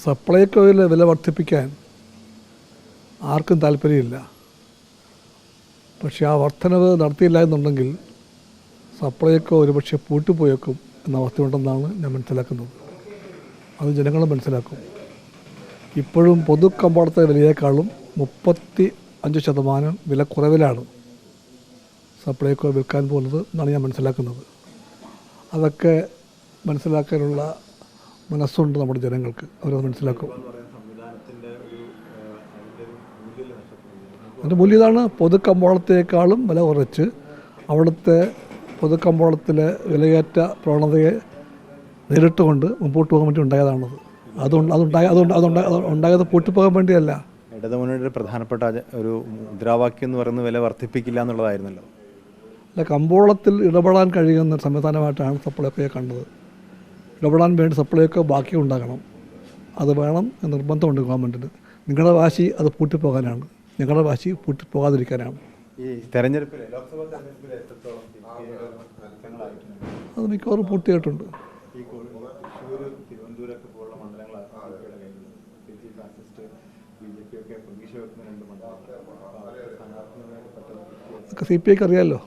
സപ്ലൈകോയിലെ വില വർദ്ധിപ്പിക്കാൻ ആർക്കും താല്പര്യമില്ല. പക്ഷേ ആ വർധനവ് നടത്തിയില്ല എന്നുണ്ടെങ്കിൽ സപ്ലൈകോ ഒരുപക്ഷെ പൂട്ടിപ്പോയേക്കും എന്ന അവസ്ഥയുണ്ടെന്നാണ് ഞാൻ മനസ്സിലാക്കുന്നത്. അത് ജനങ്ങൾ മനസ്സിലാക്കും. ഇപ്പോഴും പൊതു കമ്പോളത്തെ വിലയേക്കാളും മുപ്പത്തി അഞ്ച് ശതമാനം വില കുറവിലാണ് സപ്ലൈകോ വിൽക്കാൻ പോകുന്നത് എന്നാണ് ഞാൻ മനസ്സിലാക്കുന്നത്. അതൊക്കെ മനസ്സിലാക്കാനുള്ള മനസ്സുണ്ട് നമ്മുടെ ജനങ്ങൾക്ക്. അവരത് മനസ്സിലാക്കും. അതിന്റെ മൂല്യം ഇതാണ് പൊതു കമ്പോളത്തേക്കാളും വില കുറച്ച്. അവിടുത്തെ പൊതു കമ്പോളത്തിലെ വിലയേറ്റ പ്രവണതയെ നേരിട്ടുകൊണ്ട് മുമ്പോട്ട് പോകാൻ വേണ്ടി ഉണ്ടായതാണത് അതുകൊണ്ട് അതുണ്ടായ അതുകൊണ്ട് അതുണ്ടായ ഉണ്ടായത് പൂട്ടിപ്പോകാൻ വേണ്ടിയല്ല. ഇടതുമുന്നണിയുടെ പ്രധാനപ്പെട്ട ഒരു മുദ്രാവാക്യം എന്ന് പറയുന്നത് വില വർദ്ധിപ്പിക്കില്ല എന്നുള്ളതായിരുന്നല്ലോ. അല്ല കമ്പോളത്തിൽ ഇടപെടാൻ കഴിയുന്ന സംവിധാനമായിട്ടാണ് സപ്ലൈകോയെ കണ്ടത്. ഇടപെടാൻ വേണ്ടി ഒക്കെ ബാക്കി ഉണ്ടാകണം. അത് വേണം എന്ന് നിർബന്ധമുണ്ട് ഗവൺമെന്റിന് നിങ്ങളുടെ വാശി അത് പൂട്ടിപ്പോകാനാണ്. ഞങ്ങളുടെ വാശി പൂട്ടിപ്പോകാതിരിക്കാനാണ്. ഈ തെരഞ്ഞെടുപ്പിൽ ലോക്സഭാ തെരഞ്ഞെടുപ്പിൽ എത്രത്തോളം ഫലങ്ങളായിട്ടുണ്ട് അത് മിക്കവാറും പൂർത്തിയായിട്ടുണ്ട്. സി പി ഐക്ക് അറിയാമല്ലോ